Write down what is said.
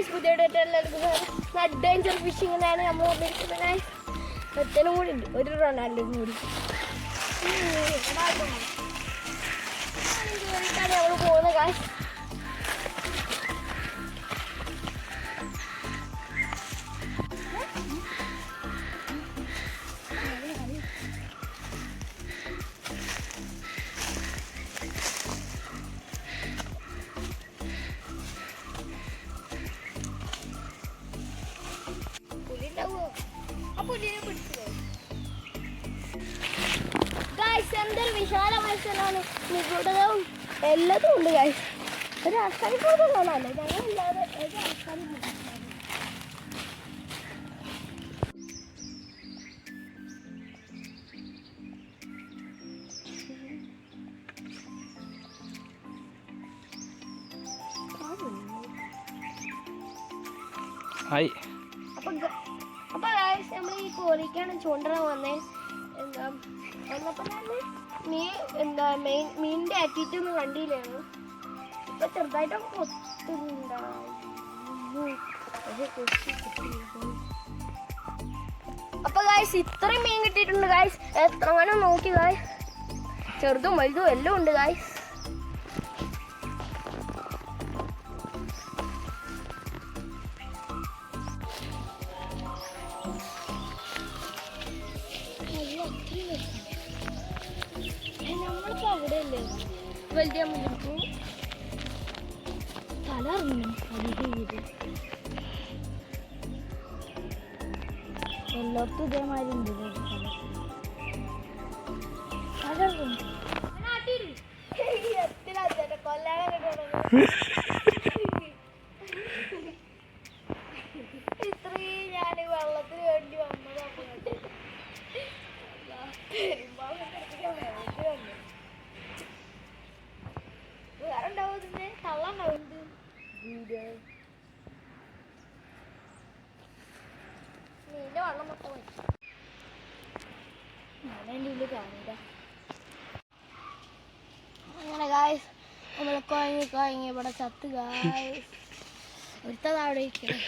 Guys പുതിയ adventure ഫിഷിങ്ങിനാണ് നമ്മൾ വന്നിരിക്കുന്നത് ഒറ്റനും കൂടി ഉണ്ട് ഒരു റൊണാൾഡോ കൂടി നമ്മൾ പോകുന്നത് ഗായ്സ് ആ പുലിനെ പിടിച്ചോ ഗായ്സ് എന്തൊരു വിശാല മത്സരമാണ്. നിഗൂഢതവും എല്ലാതും ഉണ്ട് ഗായ്സ് ഒരു ആൾക്കാർ കൂടുതലാണല്ലോ ഞങ്ങളില്ലാതെ ഒരു ആൾക്കാരും ഹായ് അപ്പൊ ഗായ്സ് നമ്മൾ ഈ കോഴിക്കാണ് ചൂണ്ടണം വന്നേ. എന്താ വന്നപ്പോ തന്നെ മീൻ എന്താ മെയിൻ മീനിന്റെ ആറ്റിറ്റ്യൂഡ് കണ്ടില്ലായിരുന്നു. ഇപ്പൊ ചെറുതായിട്ടൊക്കെ കൊത്തുന്നുണ്ടാവും അപ്പൊ ഗായ്സ് ഇത്രയും മീൻ കിട്ടിയിട്ടുണ്ട് ഗായ്സ് എത്ര വേണം നോക്കി ഗായ്സ് ചെറുതും വലുതും എല്ലാം ഉണ്ട് ഗായ്സ് നമ്മളിപ്പോ അവിടെയല്ലേ വലിയ മുന്നിട്ടു തല അറിഞ്ഞു എല്ലായിടത്തും ഇതേമാതിരി ഉണ്ട് ഇത്രയും മീന്റെ വെള്ളം മൊത്തം പോയി ഞാനെന്റെ ഉള്ളിൽ കാണില്ല അങ്ങനെ ഗായ്സ് നമ്മൾ കുഴങ്ങി കുഴങ്ങി ഇവിടെ ചത്ത് ഗായ്സ് ഒരുത്തതാവിടെ ഇരിക്കുന്നു